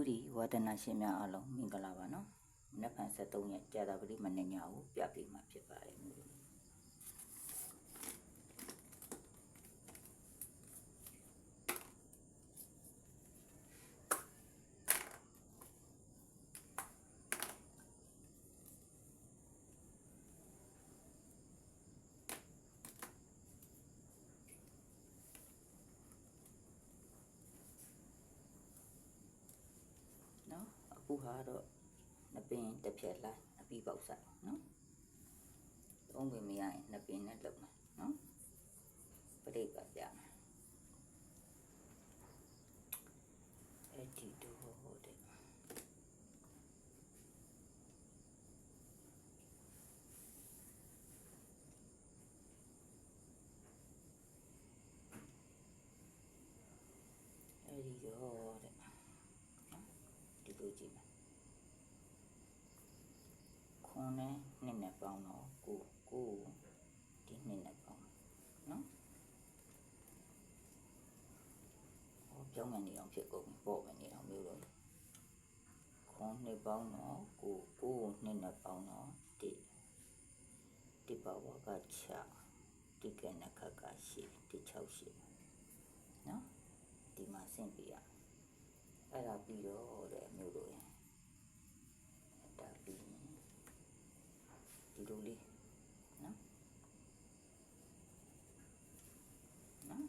တူဒီဝါဒနာရှင်များအားလုံးမင်္ဂလာပါနော်မနက်ဖြန်73ရက်ကြာတာပတိမနေ့ညကိုပြပေးမှာဖြစ်ပါတယ်မြို့လူနော်အ ခုဟာတော့နှစ်ပင်တစ်ဖြက်လိုက်အပြီးပေါက်ဆိုင်နော်သုံးပင်မရရင်နှစ်ပင်နဲ့လုပ်မယ်နော်ပရိတ်ပါပြမယ်အဲ့ဒီတော့ဟုတ်တယ်အဲ့ဒီတော့တဲ့နော် ဒီလိုကြည့်မယ်ခွန်နဲ့နှစ်နဲ့ပေါင်းတော့ကိုကိုဒီနှစ်နဲ့ပေါင်းနော်ဟောပြောင်းမယ်နေအောင်ဖြစ်ကုန်ပြီပေါ့မယ်နေအောင်မျိုးလို့ခွန်နှစ်ပေါင်းတော့ကိုကိုနှစ်နဲ့ပေါင်းတော့တိတိပဝကချတိကနခကရှိတိ6ရှိနော်ဒီမှာဆင့်ပြရ အဲ့ဒါပြီးတော့တဲ့မျိုးလို့ရင်ဒါပြီးရင်ဒီလိုလေးနော်နော်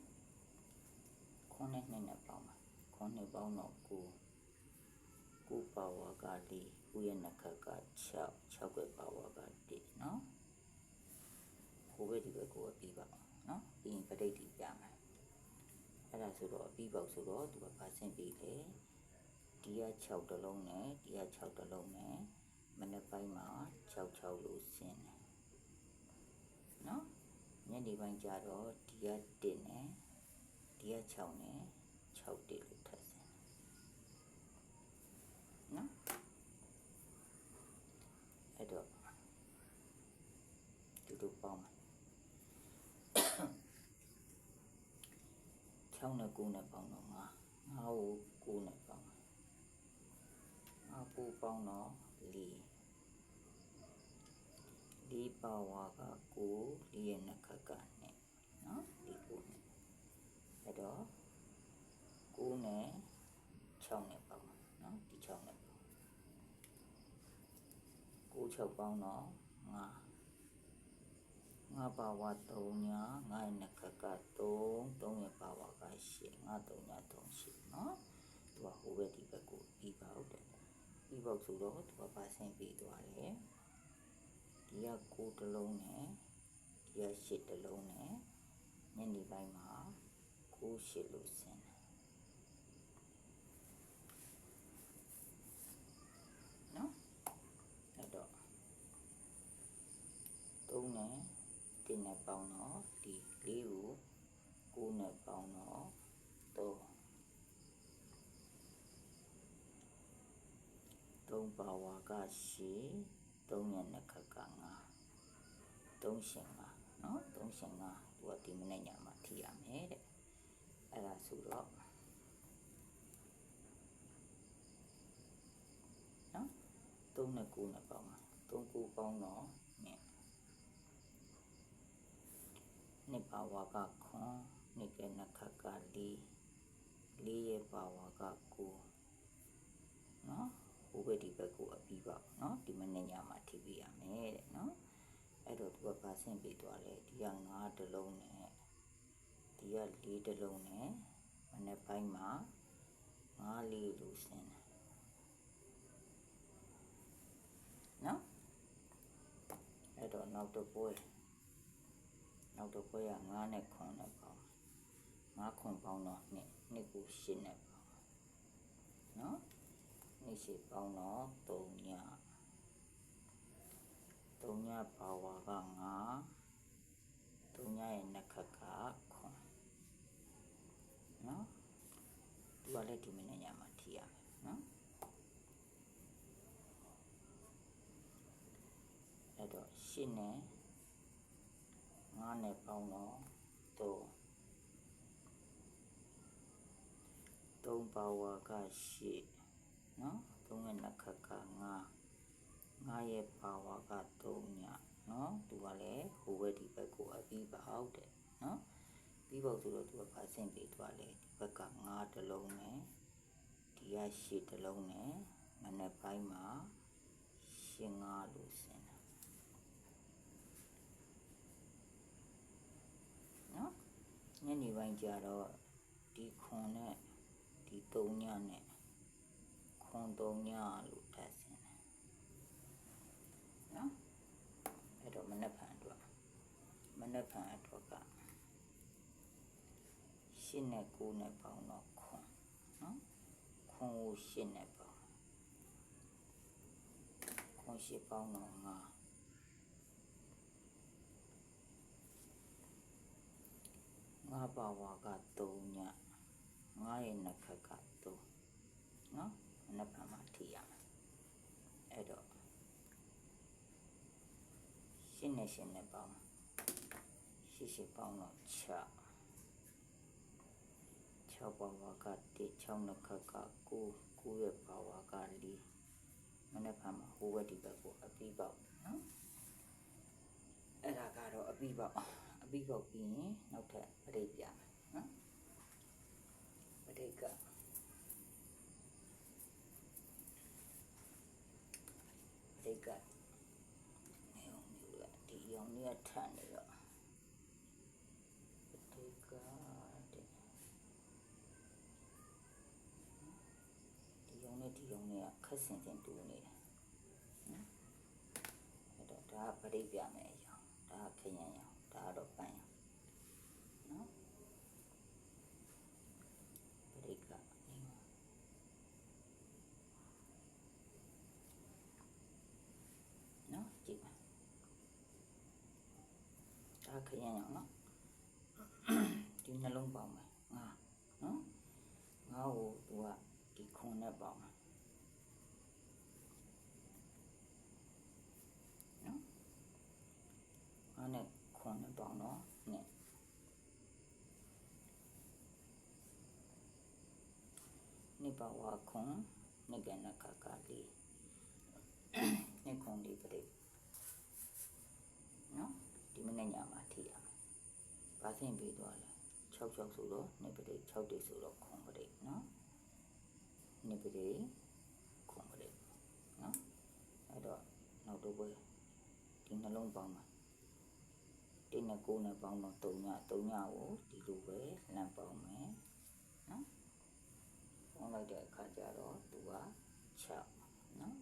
ခွန်းနဲ့နှစ်နဲ့ပေါင်းပါခွန်းနဲ့ပေါင်းတော့ကိုကိုပါဝါကလေးကိုရဲ့နှခက်က6 6ခွဲပါဝါက1နော်ဟိုဘက်ဒီဘက်ကိုပြီးပါနော်ပြီးရင်ပဋိသီပြမယ်အဲ့ဒါဆိုတော့အပြီးပေါက်ဆိုတော့သူကပါဆင့်ပြီးလေ ဒီက6တလုံးနဲ့ဒီက6တလုံးနဲ့မနေ့ပိုင်းမှာ6 6လို့ဆင်းတယ်နော်ညနေပိုင်းကျတော့ဒီက1နဲ့ဒီက6နဲ့6တိလို့ထပ်ဆင်းတယ်နော်အဲ့တော့ဒီလိုပေါင်းမယ်6နဲ့9နဲ့ပေါင်းတော့5 5ကို9နဲ့ပေါင်း မယ်5ကိုပေါင်းတော့4ဒီပါဝါကကိုဒီရဲ့နှစ်ခက်ကနဲ့နော်ဒီကိုနဲ့အဲ့တော့9နဲ့6နဲ့ပေါင်းပါနော်ဒီ6နဲ့ပေါင်း9 6ပေါင်းတော့5 5ပါဝါ3ညာ9ရဲ့နှစ်ခက်က3 3ရဲ့ပါဝါက8 5 3ညာ3 8နော်သူကဟိုဘက်ဒီဘက်ကိုပြီးပါဟုတ်တယ် ပြီးပေါက်ဆိုတော့သူကပါဆင်းပြီးသွားတယ်ဒီက9တလုံးနဲ့ဒီက8တလုံးနဲ့ညနေပိုင်းမှာ9 8လို့ဆင်းတယ်နော်အဲ့တော့3နဲ့1နဲ့ပေါင်းတော့ဒီ4ကို9နဲ့ပေါင်းတော့3 3ပါဝါကရှိ3ရဲ့နှစ်ခက်က9 3ရှင်9เนาะ3ရှင်9သူကဒီမနေ့ညမှာထိရမယ်တဲ့အဲ့ဒါဆိုတော့เนาะ3နဲ့9နဲ့ပေါင်းမှာ3 9ပေါင်းတော့နှစ်နှစ်ပါဝါကခွန်နှစ်ကနှစ်ခက်က4 4ရဲ့ပါဝါက9เนาะ ဟိုဘက်ဒီဘက်ကိုအပြီးပါเนาะဒီမနေ့ညမှာထိပြရမယ်တဲ့เนาะအဲ့တော့သူကပါဆင့်ပေးသွားလဲဒီက9တလုံးနဲ့ဒီက4တလုံးနဲ့မနေ့ပိုင်းမှာ9လေးလို့ဆင်းတယ်เนาะအဲ့တော့နောက်တစ်ပွဲနောက်တစ်ပွဲက9နဲ့9နဲ့ပေါင်း9ခွန်ပေါင်းတော့2 2ကို8နဲ့ပေါင်းเนาะ နေ့ရှိပေါင်းတော့3ည3ညပါဝါက9 3ညရဲ့နှစ်ခက်ကခွန်နော်သူကလည်းဒီမနေ့ညမှာထိရမယ်နော်အဲ့တော့ရှင်းနဲ့9နဲ့ပေါင်းတော့3 3ပါဝါက8နော် သုံးရဲ့နှစ်ခက်က9 9ရဲ့ပါဝါက3ညနော်သူကလည်းဟိုဘက်ဒီဘက်ကိုအပြီးပေါက်တယ်နော်ပြီးပေါက်ဆိုတော့သူကပါဆင့်ပေးသွားတယ်ဒီဘက်က9တလုံးနဲ့ဒီက8တလုံးနဲ့မနေ့ပိုင်းမှာရှင်း9လို့ဆင်းတာနော်ညနေပိုင်းကျတော့ဒီခွန်နဲ့ဒီ3ညနဲ့ ခွန်3ညလို့ထပ်ဆင်းတယ်နော်အဲ့တော့မနေ့ဖန်အတွက်မနေ့ဖန်အတွက်ကရှင်းနဲ့9နဲ့ပေါင်းတော့ခွန်နော်ခွန်ကိုရှင်းနဲ့ပေါင်းခွန်ရှင်းပေါင်းတော့9ငါပါဝါက3ညငါရဲ့နှစ်ခက်က3နော် မနေ့ဖန်မှာထိရမယ်အဲ့တော့ရှင်းနဲ့ရှင်းနဲ့ပေါင်းရှင်းရှင်းပေါင်းတော့6 6ပါဝါက1 6နှစ်ခက်က9 9ရဲ့ပါဝါက4မနေ့ဖန်မှာဟိုဘက်ဒီဘက်ကိုအပြီးပေါက်နော်အဲ့ဒါကတော့အပြီးပေါက်အပြီးပေါက်ပြီးရင်နောက်ထပ်ပရိတ်ပြမယ်နော်ပရိတ်ကပရိတ်ကနေအောင်မျိုးက ဒီရောင်လေးကထန်နေတော့ပရိတ်ကတဲ့ဒီရုံနဲ့ဒီရုံနဲ့ခက်ဆင်ဆင်တူနေတယ်နော်အဲ့တော့ဒါကပရိပ်ပြမယ်အရောင်ဒါကခရမ်းရောင်ဒါကတော့ပန်းရောင်နော်ပရိပ်ကနေမှာနော်ကြည့်ပါ ဒါခရမ်းရောင်နော်ဒီနှလုံးပေါင်းမယ်ငါနော်ငါ့ကိုသူကဒီခွန်နဲ့ပေါင်းမယ်နော်ငါနဲ့ခွန်နဲ့ပေါင်းတော့နဲ့နိပါဝါခွန်နိကနကကလေးနိခွန်ဒီပရိနော်ဒီမနေ့ညမှာထိရမယ် ဘာသင်ပြီးသွားလဲ6 6ဆိုတော့နိပရိ6တိဆိုတော့ခွန်ပရိနော်နိပရိခွန်ပရိနော်အဲ့တော့နောက်တော့ဘယ်ဒီနှလုံးပေါင်းမှာတင်းနဲ့ကိုးနဲ့ပေါင်းတော့3ည3ညကိုဒီလိုပဲလမ်းပေါင်းမယ်နော်ပေါင်းလိုက်တဲ့အခါကျတော့သူက6နော်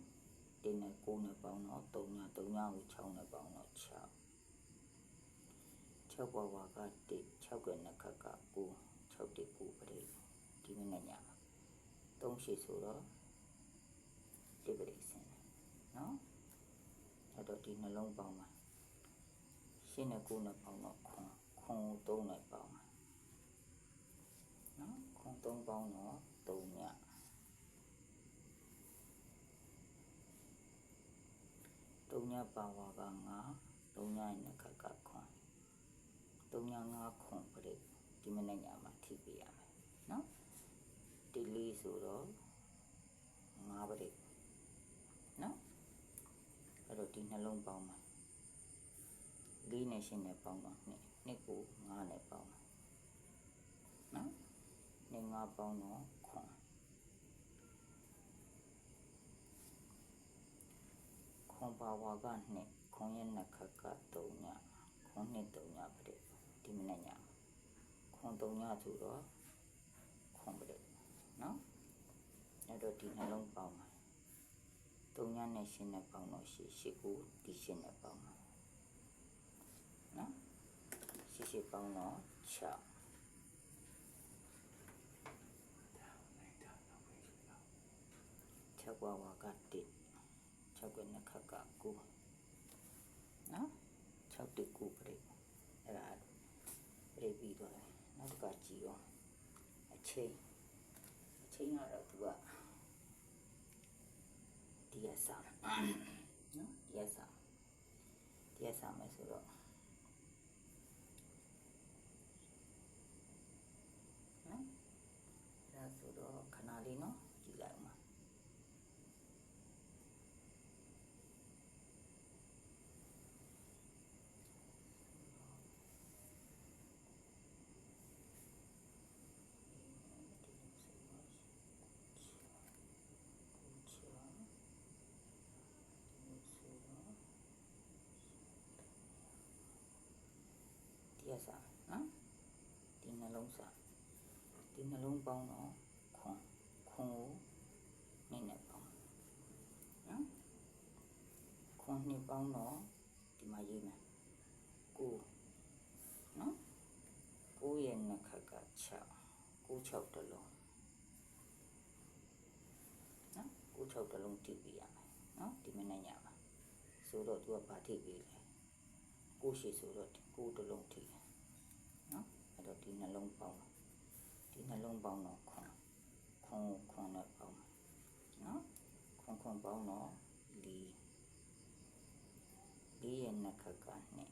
တင်းနဲ့ကိုးနဲ့ပေါင်းတော့3ည3ညကို6နဲ့ပေါင်းတော့6 6ဘဝက1 6ကနှစ်ခက်က9 6တိ9ပရိဒီမနေ့ညမှာ3ရှိဆိုတော့ဒီပရိစင်နော်အဲ့တော့ဒီနှလုံးပေါင်းမှာရှင်းနဲ့9နဲ့ပေါင်းတော့ခွန်ခွန်3နဲ့ပေါင်းမှာနော်ခွန်3ပေါင်းတော့3ည3ညပါဝါက9 3ညနှစ်ခက်ကခွန် 305ခွန်ပရိဒီမနေ့ညမှာထိပေးရမယ်နော်ဒီလေးဆိုတော့5ပရိနော်အဲ့တော့ဒီနှလုံးပေါင်းမှာလေးနဲ့ရှင်းနဲ့ပေါင်းတော့နှစ်နှစ်ကို5နဲ့ပေါင်းမှာနော်နှစ်5ပေါင်းတော့ခွန်ခွန်ပါဝါကနှစ်ခွန်ရဲ့နှစ်ခက်က3ညခွန်နှစ်3ညပရိ ဒီမနေ့ညခွန်3ညဆိုတော့ခွန်ပရိနော်အဲ့တော့ဒီနှလုံးပေါင်းမှာ3ညနဲ့ရှင်းနဲ့ပေါင်းတော့ရှစ်ရှစ်ကိုဒီရှင်းနဲ့ပေါင်းမှာနော်ရှစ်ရှစ်ပေါင်းတော့6 6ဘဝက1 6ကနှစ်ခက်က9နော်6တိ9ပရိအဲ့ဒါ ပရိပြီးသွားတယ်နောက်တစ်ခါကြည့်အောင်အချိန်အချိန်ကတော့သူကဒီရစာနော်ဒီရစာဒီရစာမယ်ဆိုတော့နော်အဲ့ဒါဆိုတော့ခဏလေးနော်ကြည့်လိုက်အောင်ပါ ဒီနှလုံးပေါင်းတော့ခွန်ခွန်ကိုနှစ်နဲ့ပေါင်းနော်ခွန်နှစ်ပေါင်းတော့ဒီမှာရေးမယ်ကိုနော်ကိုရဲ့နှစ်ခက်က6ကို6တလုံးနော်ကို6တလုံးတိပြရမယ်နော်ဒီမနေ့ညမှာဆိုတော့သူကဗာထိပ်ပေးလေကိုရှိဆိုတော့ကိုတလုံးထိတယ်နော်အဲ့တော့ဒီနှလုံးပေါင်း ဒီနှလုံးပေါင်းတော့ခွန်ခွန်ခွန်နဲ့ပေါင်းနော်ခွန်ခွန်ပေါင်းတော့လီလီရဲ့နှစ်ခက်ကနှစ်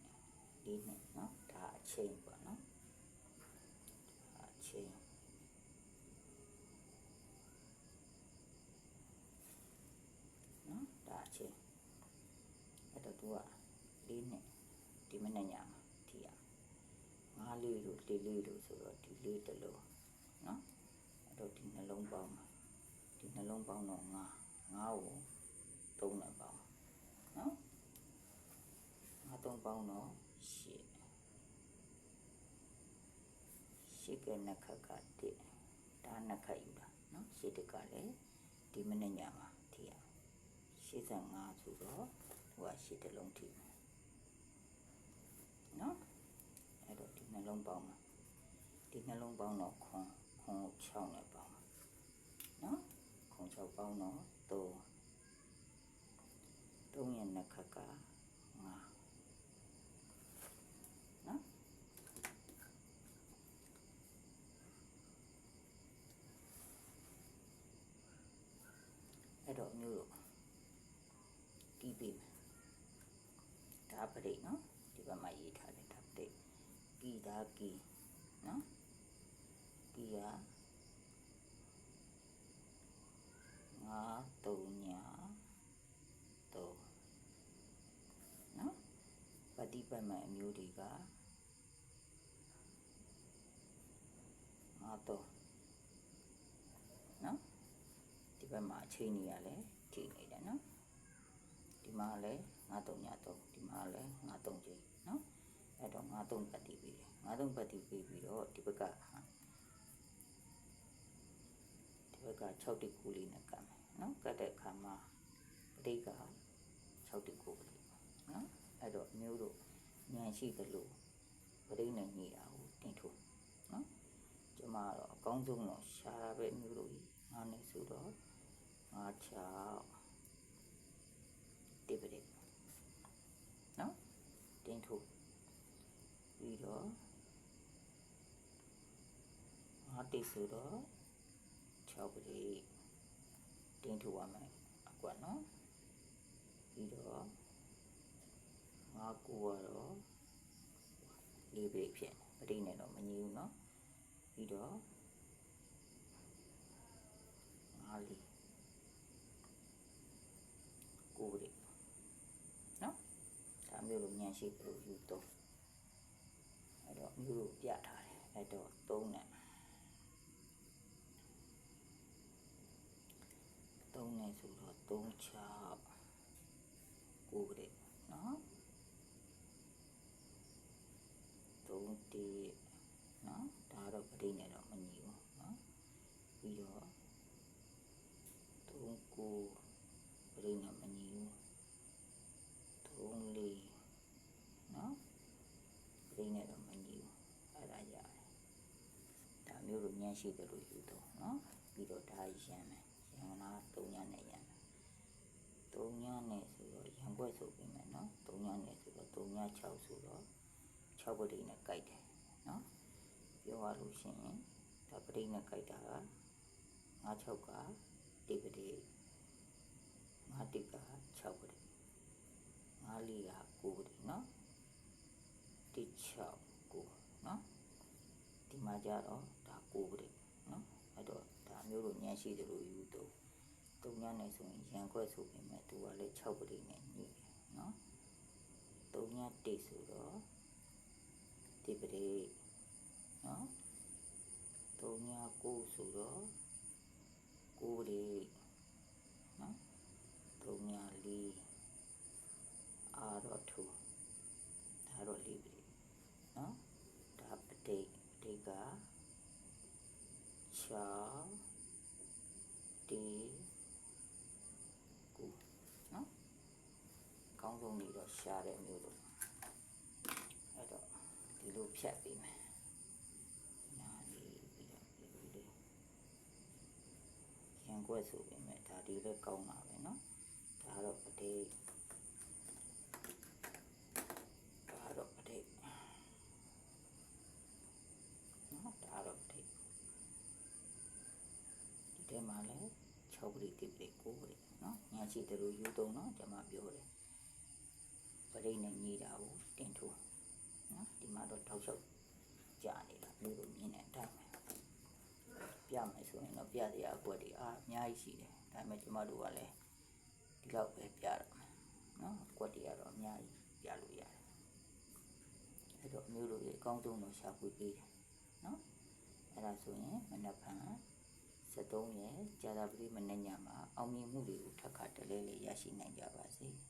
လီနဲ့နော်ဒါအချိန်ပေါ့နော်ဒါအချိန်နော်ဒါအချိန်အဲ့တော့သူကလေးနဲ့ဒီမနေ့ညမှာထိရငါးလေးတို့လေးလေးတို့ဆိုတော့ဒီလေးတစ်လုံးနော်အဲ့ တော့ဒီနှလုံးပေါင်းမှာဒီနှလုံးပေါင်းတော့ငါးငါးကိုသုံးနဲ့ပေါင်းနော်ငါးသုံးပေါင်းတော့ရှစ်ရှစ်ကနှစ်ခက်ကတစ်ဒါနှစ်ခက်ယူတာနော်ရှစ်တကလည်းဒီမနေ့ညမှာထိရ85ဆိုတော့ဟိုကရှစ်တစ်လုံးထိမယ်နော်အဲ့တော့ဒီနှလုံးပေါင်းမှာဒီနှလုံးပေါင်းတော့ခွန် ခွန်6နဲ့ပေါင်းမှာနော်ခွန်6ပေါင်းတော့3 3ရဲ့နှစ်ခက်က5နော်အဲ့တော့မျိုးတို့တီးပေးမယ်ဒါပရိတ်နော်ဒီဘက်မှာရေးထားတယ်ဒါပရိတ်ကီဒါကီနော်ကီယာငါတုံညာတုံနော် ပฏิပတ်မဲ့အမျိုးတွေကငါတုံနော်ဒီဘက်မှာအချိန်ကြီးရလဲထိနေတယ်နော်ဒီမှာလည်းငါတုံညာတုံဒီမှာလည်းငါတုံချိန်နော်အဲ့တော့ငါတုံပတ်တီးပြီးတယ်ငါတုံပတ်တီးပြီးပြီးတော့ဒီဘက်ကဒီဘက်က6တိကူလေးနဲ့ကမ်းမယ်နော်ကတ်တဲ့အခါမှာပဋိက6တိကူလေးနော်အဲ့တော့အမျိုးတို့ ဉာဏ်ရှိသလိုပဋိနဲ့ညီတာကိုတင်ထိုးနော်ကျမကတော့အကောင်းဆုံးတော့ရှားတာပဲအမျိုးတို့ကြီးငါနဲ့ဆိုတော့ငါ6တိပတိနော်တင်ထိုးပြီးတော့ငါတိဆိုတော့6ပတိတင်ထိုးရမယ်အကွက်နော်ပြီးတော့ ငါကူကတော့လေးပတိဖြစ်ပတိနဲ့တော့မညီဘူးနော်ပြီးတော့ငါလေးကိုပတိနော်ဒါမျိုးလိုညံရှိသလိုယူတော့အဲ့တော့မျိုးလိုပြထားတယ်အဲ့တော့သုံးနဲ့သုံးနဲ့ဆိုတော့3 6ကိုပတိနော်3တိနော်ဒါ တော့ပတိနဲ့တော့မညီဘူးနော်ပြီးတော့3ကိုပတိနဲ့မညီဘူး3လေးနော်ပတိနဲ့တော့မညီဘူးအဲ့ဒါရတယ်ဒါမျိုးလိုညံ့ရှိတယ်လို့ယူတော့နော်ပြီးတော့ဒါရမ်းမယ်ရမ်းလား3ညနဲ့ရမ်းမယ်3ညနဲ့ဆိုတော့ရံပွဲဆိုပြီးမယ်နော်3ညနဲ့ဆိုတော့3ည6ဆိုတော့6ပတိနဲ့ကြိုက်တယ်နော် ပြောရလို့ရှိရင်ဒါပတိနဲ့ကြိုက်တာက9 6ကတိပတိ9တိက6ပတိ9လေးက9ပတိနော်တိ6 9နော်ဒီမှာကြတော့ဒါ9ပတိနော်အဲ့တော့ဒါမျိုးလိုညံ့ရှိတယ်လို့ယူတော့တုံညနဲ့ဆိုရင်ရံခွက်ဆိုပေမဲ့သူကလည်း6ပတိနဲ့ညှိတယ်နော်တုံညတိဆိုတော့တိပတိ နော်တုံည9ဆိုတော့9ပတိနော်တုံည4အာတော့ထူဒါတော့4ပတိနော်ဒါပတိပတိကတီကူနော်အကောင်းဆုံးနေတော့ရှားတဲ့မျိုးလို့အဲ့တော့ဒီလိုဖြတ်ပေးမယ်နားလေးပြီးတော့ဒီလိုလေးရန် ကွက်ဆိုပေမဲ့ဒါဒီလည်းကောင်းတာပဲเนาะဒါတော့ပတိတ်ဒါတော့ပတိတ်နော်ဒါတော့ပတိတ်ဒီထဲမှာလည်း6ပတိတိပတိ9ပတိเนาะညာရှိတယ်လို့ယူသုံးเนาะကျွန်မပြောတယ်ပတိတ်နဲ့ညီတာကိုတင်ထိုးနော်ဒီမှာတော့ထောက်လျှောက်ကြာနေတာမျိုးလိုမြင်တဲ့အတိုင်း ပဲပြမယ်ဆိုရင်တော့ပြတရားအကွက်တွေအားအများကြီးရှိတယ်ဒါပေမဲ့ကျမတို့ကလည်းဒီလောက်ပဲပြတော့မယ်နော်အကွက်တွေကတော့အများကြီးပြလို့ရတယ်အဲ့တော့မျိုးလိုကြီးအကောင်းဆုံးတော့ရှာဖွေပေးတယ်နော်အဲ့ဒါဆိုရင်မနက်ဖြန်73ရက်ကြာသပတေးမနေ့ညမှာအောင်မြင်မှုတွေကိုထပ်ခါတလဲလဲရရှိနိုင်ကြပါစေ။